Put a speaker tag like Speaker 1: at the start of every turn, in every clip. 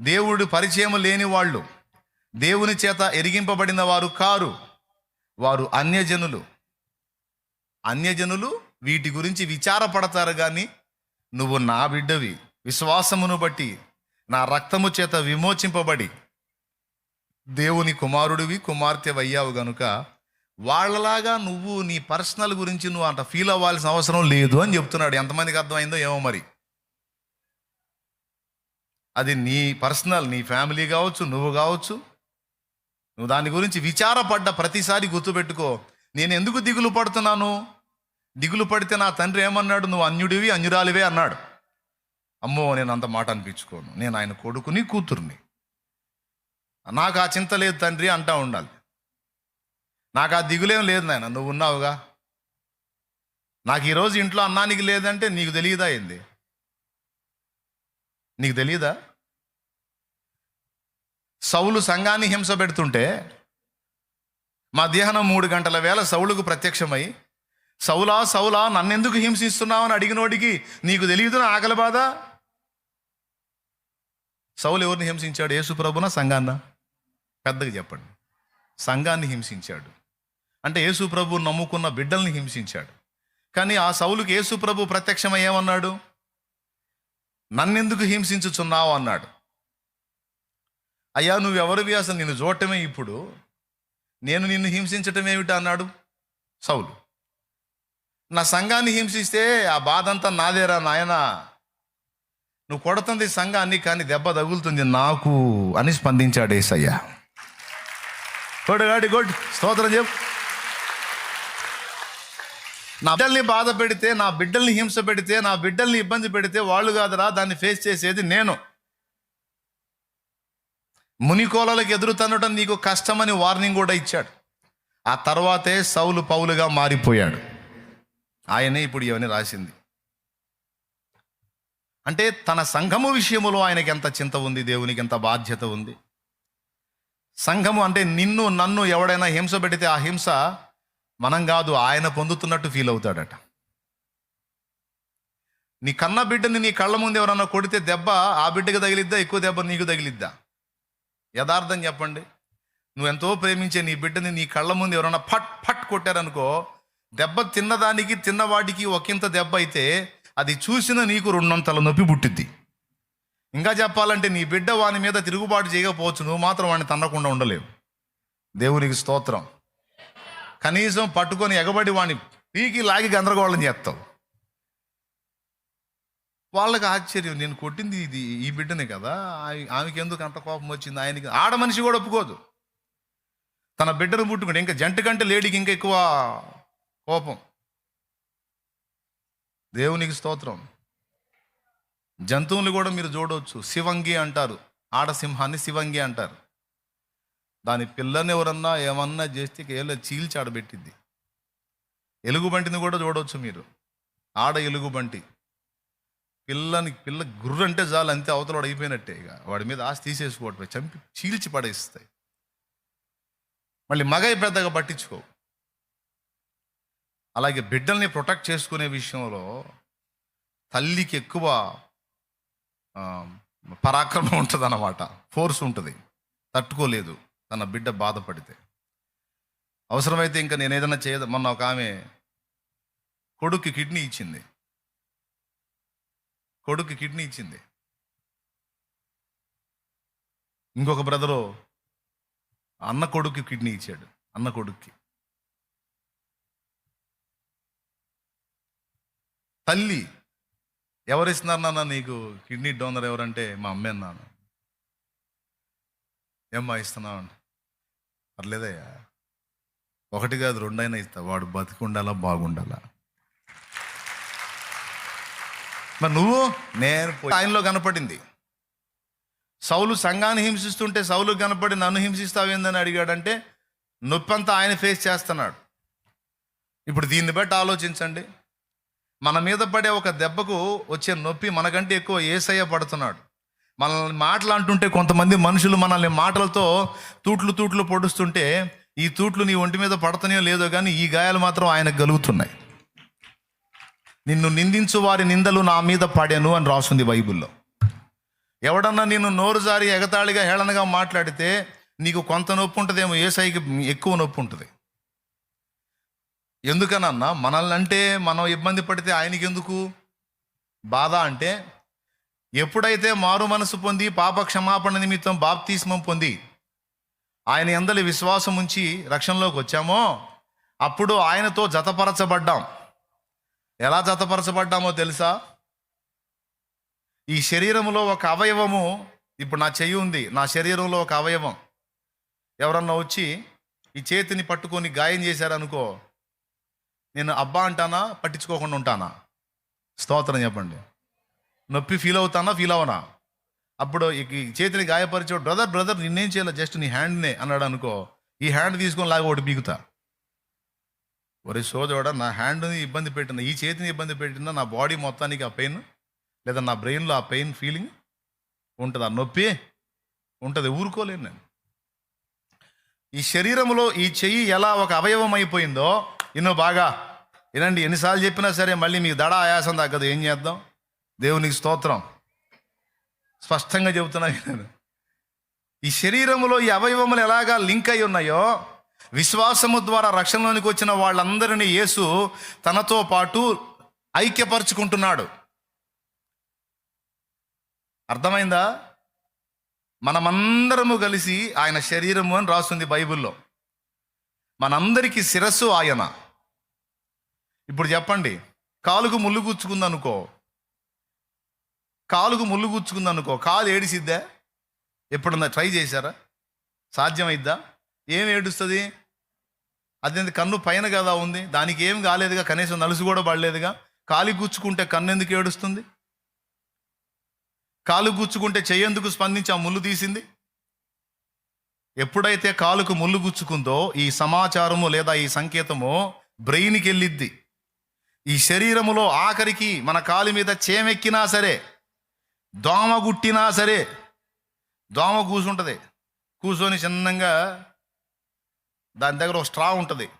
Speaker 1: దేవుడు పరిచయం లేని వాళ్ళు. దేవుని చేత ఎరిగింపబడిన వారు కారు? వారు అన్యజనులు. అన్యజనులు వీటి గురించి విచారపడతారు కానీ నువ్వు నా బిడ్డవి. విశ్వాసమును బట్టి నా రక్తము చేత విమోచింపబడి దేవుని కుమారుడివి కుమార్తె అయ్యావు గనుక వాళ్ళలాగా నువ్వు నీ పర్సనల్ గురించి నువ్వు అంత ఫీల్ అవ్వాల్సిన అవసరం లేదు అని చెప్తున్నాడు. ఎంతమందికి అర్థమైందో ఏమో మరి. అది నీ పర్సనల్ నీ ఫ్యామిలీ కావచ్చు నువ్వు కావచ్చు. నువ్వు దాని గురించి విచారపడ్డ ప్రతిసారి గుర్తుపెట్టుకో. నేను ఎందుకు దిగులు పడుతున్నాను? దిగులు పడితే నా తండ్రి ఏమన్నాడు? నువ్వు అన్యుడివి అన్యురాలివే అన్నాడు. అమ్మో నేను అంత మాట అనిపించుకోను. నేను ఆయన కొడుకుని కూతుర్ని. నాకు ఆ చింత లేదు తండ్రి అంటా ఉండాలి. నాకు ఆ దిగులేం లేదు నాయన. నువ్వు ఉన్నావుగా. నాకు ఈరోజు ఇంట్లో అన్నానికి లేదంటే నీకు తెలియదా ఏంది? నీకు తెలియదా సౌలు సంఘాన్ని హింస పెడుతుంటే మధ్యాహ్నం మూడు గంటల వేళ సౌలుకు ప్రత్యక్షమై సౌలా సౌలా నన్నెందుకు హింసిస్తున్నావు? అని అడిగినోడికి నీకు తెలియదు నా ఆకలి బాధ? సౌలు ఎవరిని హింసించాడు? యేసు ప్రభున? సంఘాన్న పెద్దగా చెప్పండి. సంఘాన్ని హింసించాడు. అంటే యేసు ప్రభు నమ్ముకున్న బిడ్డల్ని హింసించాడు. కానీ ఆ సౌలుకి యేసు ప్రభు ప్రత్యక్షమై ఏమన్నాడు? నన్నెందుకు హింసించుచున్నావు అన్నాడు. అయ్యా నువ్వెవరివి అసలు నిన్ను చూడటమే ఇప్పుడు. నేను నిన్ను హింసించటం ఏమిటి అన్నాడు సౌలు. నా సంఘాన్ని హింసిస్తే ఆ బాధ అంతా నాదేరా నాయనా. నువ్వు కొడుతుంది సంఘాన్ని కానీ దెబ్బ తగులుతుంది నాకు అని స్పందించాడు ఏసయ్య. గాడి గుడ్ స్తోత్రం చెప్పు. నా బిడ్డల్ని బాధ పెడితే నా బిడ్డల్ని హింస పెడితే నా బిడ్డల్ని ఇబ్బంది పెడితే వాళ్ళు కాదురా దాన్ని ఫేస్ చేసేది నేను. మునికోలలకు ఎదురు తన్నడం నీకు కష్టమని వార్నింగ్ కూడా ఇచ్చాడు. ఆ తర్వాతే సౌలు పౌలుగా మారిపోయాడు. ఆయనే ఇప్పుడు ఇవన్నీ రాసింది. అంటే తన సంఘము విషయములో ఆయనకి ఎంత చింత ఉంది దేవునికి ఎంత బాధ్యత ఉంది. సంఘము అంటే నిన్ను నన్ను ఎవడైనా హింస పెడితే ఆ హింస మనం కాదు ఆయన పొందుతున్నట్టు ఫీల్ అవుతాడట. నీ కన్న బిడ్డని నీ కళ్ళ ముందు ఎవరన్నా కొడితే దెబ్బ ఆ బిడ్డకి తగిలిద్దా ఎక్కువ దెబ్బ నీకు తగిలిద్దా? యథార్థం చెప్పండి. నువ్వు ఎంతో ప్రేమించే నీ బిడ్డని నీ కళ్ళ ముందు ఎవరైనా ఫట్ ఫట్ కొట్టారనుకో దెబ్బ తిన్నదానికి తిన్నవాడికి ఒకంత దెబ్బ అయితే అది చూసిన నీకు రెండొంతల నొప్పి పుట్టిద్ది. ఇంకా చెప్పాలంటే నీ బిడ్డ వాని మీద తిరుగుబాటు చేయకపోవచ్చు నువ్వు మాత్రం వాడిని తన్నకుండా ఉండలేవు. దేవునికి స్తోత్రం. కనీసం పట్టుకొని ఎగబడి వాడిని పీకి లాగి గందరగోళం చేస్తావు. వాళ్ళకి ఆశ్చర్యం నేను కొట్టింది ఇది ఈ బిడ్డనే కదా ఆమె- ఆమెకి ఎందుకు అంత కోపం వచ్చింది? ఆయనకి ఆడ మనిషి కూడా ఒప్పుకోదు. తన బిడ్డను పుట్టుకుంటే ఇంకా జంట కంటే లేడీకి ఇంకా ఎక్కువ కోపం. దేవునికి స్తోత్రం. జంతువులు కూడా మీరు చూడవచ్చు శివంగి అంటారు. ఆడసింహాన్ని శివంగి అంటారు. దాని పిల్లని ఎవరన్నా ఏమన్నా చేస్తే ఏళ్ళ చీల్చి ఆడబెట్టింది. ఎలుగుబంటిని కూడా చూడవచ్చు మీరు. ఆడ ఎలుగుబంటి. పిల్లని పిల్ల గుర్రంటే చాలు అంతే అవతల అయిపోయినట్టే ఇక. వాడి మీద ఆస్తి తీసేసుకోవటమే. చంపి చీల్చి పడేస్తాయి. మళ్ళీ మగ పెద్దగా పట్టించుకో. అలాగే బిడ్డల్ని ప్రొటెక్ట్ చేసుకునే విషయంలో తల్లికి ఎక్కువ పరాక్రమం ఉంటుంది అన్నమాట ఫోర్స్ ఉంటుంది. తట్టుకోలేదు. తన బిడ్డ బాధపడితే. అవసరమైతే ఇంకా నేను ఏదైనా చేయ మొన్న ఒక ఆమె కొడుక్కి కిడ్నీ ఇచ్చింది. కొడుక్కి కిడ్నీ ఇచ్చింది. ఇంకొక బ్రదరు అన్న కొడుక్కి కిడ్నీ ఇచ్చాడు అన్న కొడుక్కి. తల్లి ఎవరు ఇస్తున్నారు నాన్న నీకు? కిడ్నీ డోనర్ ఎవరంటే మా అమ్మే నాన్న ఏమ్మా ఇస్తున్నావు అంటే. పర్లేదయ్యా. ఒకటి కాదు రెండైనా ఇస్తా. వాడు బతికుండాలా బాగుండాలా. మరి నువ్వు? నేను ఆయనలో కనపడింది. సౌలు సంఘాన్ని హింసిస్తుంటే సౌలు కనపడి నన్ను హింసిస్తావేందని అడిగాడంటే నొప్పంతా ఆయన ఫేస్ చేస్తున్నాడు. ఇప్పుడు దీన్ని బట్టి ఆలోచించండి. మన మీద పడే ఒక దెబ్బకు వచ్చే నొప్పి మనకంటే ఎక్కువ ఏసయ్య పడుతున్నాడు. మనల్ని మాటలు అంటుంటే కొంతమంది మనుషులు మనల్ని మాటలతో తూట్లు తూట్లు పొడుస్తుంటే ఈ తూట్లు నీ ఒంటి మీద పడతనే లేదో కానీ ఈ గాయాలు మాత్రం ఆయనకు గలుగుతున్నాయి. నిన్ను నిందించు వారి నిందలు నా మీద పడాను అని రాస్తుంది బైబిల్లో. ఎవడన్నా నిన్ను నోరు జారి ఎగతాళిగా హేళనగా మాట్లాడితే నీకు కొంత నొప్పి ఉంటుందేమో ఏసైకి ఎక్కువ నొప్పి ఉంటుంది. ఎందుకనన్నా మనల్ని అంటే మనం ఇబ్బంది పడితే ఆయనకి ఎందుకు బాధ అంటే ఎప్పుడైతే మారు మనసు పొంది పాప క్షమాపణ నిమిత్తం బాప్తిస్మం పొంది ఆయన ఎందలి విశ్వాసం ఉంచి రక్షణలోకి వచ్చామో అప్పుడు ఆయనతో జతపరచబడ్డాం. ఎలా జతపరచబడ్డామో తెలుసా? ఈ శరీరంలో ఒక అవయవము ఇప్పుడు నా చెయ్యి ఉంది నా శరీరంలో ఒక అవయవం. ఎవరన్నా వచ్చి ఈ చేతిని పట్టుకొని గాయం చేశారనుకో నేను అబ్బా అంటానా పట్టించుకోకుండా ఉంటానా? స్తోత్రం చెప్పండి. నొప్పి ఫీల్ అవుతానా ఫీల్ అవనా? అప్పుడు ఈ చేతిని గాయపరిచే బ్రదర్ బ్రదర్ నిన్నేం చేయాలి? జస్ట్ నీ హ్యాండ్నే అన్నాడు అనుకో ఈ హ్యాండ్ తీసుకొని లాగా ఒకటి బీగుతా ఒరే సోదరుడా నా హ్యాండ్ని ఇబ్బంది పెట్టిన ఈ చేతిని ఇబ్బంది పెట్టిన నా బాడీ మొత్తానికి ఆ పెయిన్ లేదా నా బ్రెయిన్లో ఆ పెయిన్ ఫీలింగ్ ఉంటుంది? ఆ నొప్పి ఉంటుంది ఊరుకోలేను నేను. ఈ శరీరంలో ఈ చెయ్యి ఎలా ఒక అవయవం అయిపోయిందో ఇన్నో బాగా వినండి ఎన్నిసార్లు చెప్పినా సరే మళ్ళీ మీకు దడ ఆయాసం తగ్గదు ఏం చేద్దాం? దేవునికి స్తోత్రం. స్పష్టంగా చెబుతున్నా నేను ఈ శరీరములో ఈ అవయవములు ఎలాగా లింక్ అయి ఉన్నాయో విశ్వాసము ద్వారా రక్షణలోనికి వచ్చిన వాళ్ళందరినీ యేసు తనతో పాటు ఐక్యపరుచుకుంటున్నాడు. అర్థమైందా? మనమందరము కలిసి ఆయన శరీరము అని రాస్తుంది బైబిల్లో. మనందరికీ శిరస్సు ఆయన. ఇప్పుడు చెప్పండి కాలుకు ముళ్ళు గుచ్చుకుందనుకో కాలుకు ముళ్ళు గుచ్చుకుందనుకో కాలు ఏడిసిద్దా? ఎప్పుడన్నా ట్రై చేశారా? సాధ్యమైద్దా? ఏం ఏడుస్తుంది? అదేంటి కన్ను పైన కదా ఉంది దానికి ఏం కాలేదుగా కనీసం నలుసు కూడా పడలేదుగా? కాలి గుచ్చుకుంటే కన్ను ఎందుకు ఏడుస్తుంది? కాలు గుచ్చుకుంటే చెయ్యేందుకు స్పందించి ఆ ముళ్ళు తీసింది? ఎప్పుడైతే కాలుకు ముళ్ళు గుచ్చుకుందో ఈ సమాచారము లేదా ఈ సంకేతము బ్రెయిన్కి వెళ్ళిద్ది ఈ శరీరములో ఆఖరికి మన కాలు మీద చేమెక్కినా సరే దోమ గుట్టినా సరే దోమ కూసుంటుంది. కూర్చొని చిన్నంగా దాని దగ్గర ఒక స్ట్రా ఉంటుంది.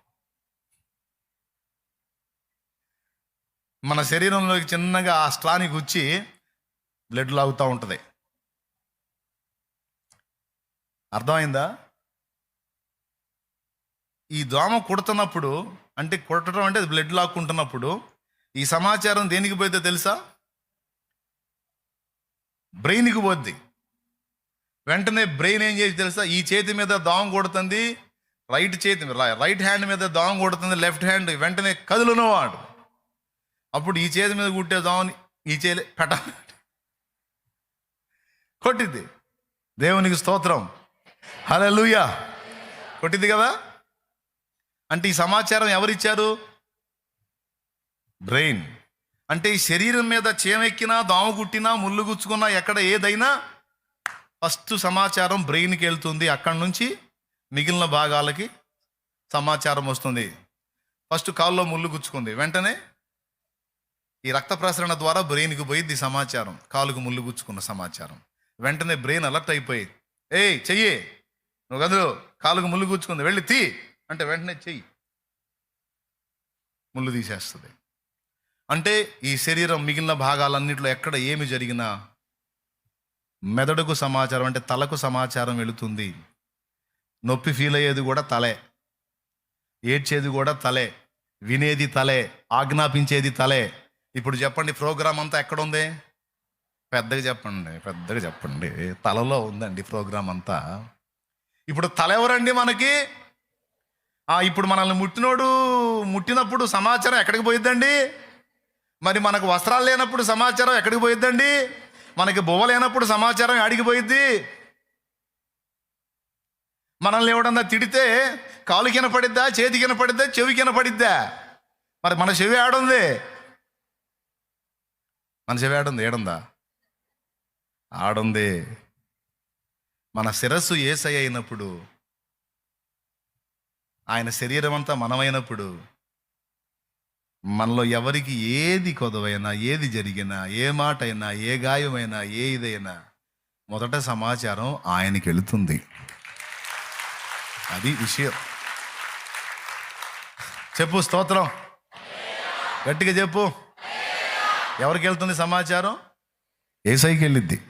Speaker 1: మన శరీరంలోకి చిన్నగా ఆ స్ట్రాని గుచ్చి బ్లడ్ లాగుతూ ఉంటుంది. అర్థమైందా? ఈ దోమ కుడుతున్నప్పుడు అంటే కుట్టడం అంటే అది బ్లడ్ లాక్కుంటున్నప్పుడు ఈ సమాచారం దేనికి పోయితే తెలుసా? బ్రెయిన్కి పోద్ది. వెంటనే బ్రెయిన్ ఏం చేసి తెలుసా? ఈ చేతి మీద దోమ కొడుతుంది రైట్ చేతి రైట్ హ్యాండ్ మీద దోమ కొడుతుంది లెఫ్ట్ హ్యాండ్ వెంటనే కదులునవాడు అప్పుడు ఈ చేతి మీద కుట్టే దోమని ఈ చేతి పెట్ట కొట్టిద్ది. దేవునికి స్తోత్రం. హల్లెలూయా. కొట్టింది కదా? అంటే ఈ సమాచారం ఎవరిచ్చారు? బ్రెయిన్. అంటే ఈ శరీరం మీద చేమెక్కినా దోమ కుట్టినా ముళ్ళు గుచ్చుకున్నా ఎక్కడ ఏదైనా ఫస్ట్ సమాచారం బ్రెయిన్కి వెళ్తుంది. అక్కడి నుంచి మిగిలిన భాగాలకి సమాచారం వస్తుంది. ఫస్ట్ కాల్లో ముళ్ళు గుచ్చుకుంది. వెంటనే ఈ రక్త ప్రసరణ ద్వారా బ్రెయిన్కి పోయింది సమాచారం. కాలుకు ముళ్ళు గుచ్చుకున్న సమాచారం. వెంటనే బ్రెయిన్ అలర్ట్ అయిపోయి ఏయ్ చెయ్యి. నువ్వు కదులు కాలుకు ముళ్ళు గుచ్చుకుంది. వెళ్ళి తీ. అంటే వెంటనే చెయ్యి. ముళ్ళు తీసేస్తుంది. అంటే ఈ శరీరం మిగిలిన భాగాలన్నింటిలో ఎక్కడ ఏమి జరిగినా మెదడుకు సమాచారం అంటే తలకు సమాచారం వెళుతుంది. నొప్పి ఫీల్ అయ్యేది కూడా తలే. ఏడ్చేది కూడా తలే. వినేది తలే. ఆజ్ఞాపించేది తలే. ఇప్పుడు చెప్పండి ప్రోగ్రామ్ అంతా ఎక్కడ ఉంది? పెద్దగా చెప్పండి పెద్దగా చెప్పండి. తలలో ఉందండి ప్రోగ్రామ్ అంతా. ఇప్పుడు తల ఎవరండి మనకి ఇప్పుడు మనల్ని ముట్టినోడు ముట్టినప్పుడు సమాచారం ఎక్కడికి పోయిద్దండి? మరి మనకు వస్త్రాలు లేనప్పుడు సమాచారం ఎక్కడికి పోయిద్దండి? మనకి బువ్వ లేనప్పుడు సమాచారం ఆడికి పోయిద్ది? మనల్ని ఎవడన్నా తిడితే కాలు కినపడిద్దా చేతి కినపడిద్దా చెవి కినపడిద్దా మరి మన చెవి ఆడుంది మన చెవి ఆడుంది ఏడుందా? ఆడుంది. మన శిరస్సు ఏసై అయినప్పుడు ఆయన శరీరం అంతా మనమైనప్పుడు మనలో ఎవరికి ఏది కొదవైనా ఏది జరిగినా ఏ మాట అయినా ఏ గాయమైనా ఏ ఇదైనా మొదట సమాచారం ఆయనకి వెళుతుంది అది విషయం. చెప్పు స్తోత్రం. గట్టిగా చెప్పు. ఎవరికి వెళ్తుంది సమాచారం? ఏసైకి వెళ్ళిద్ది.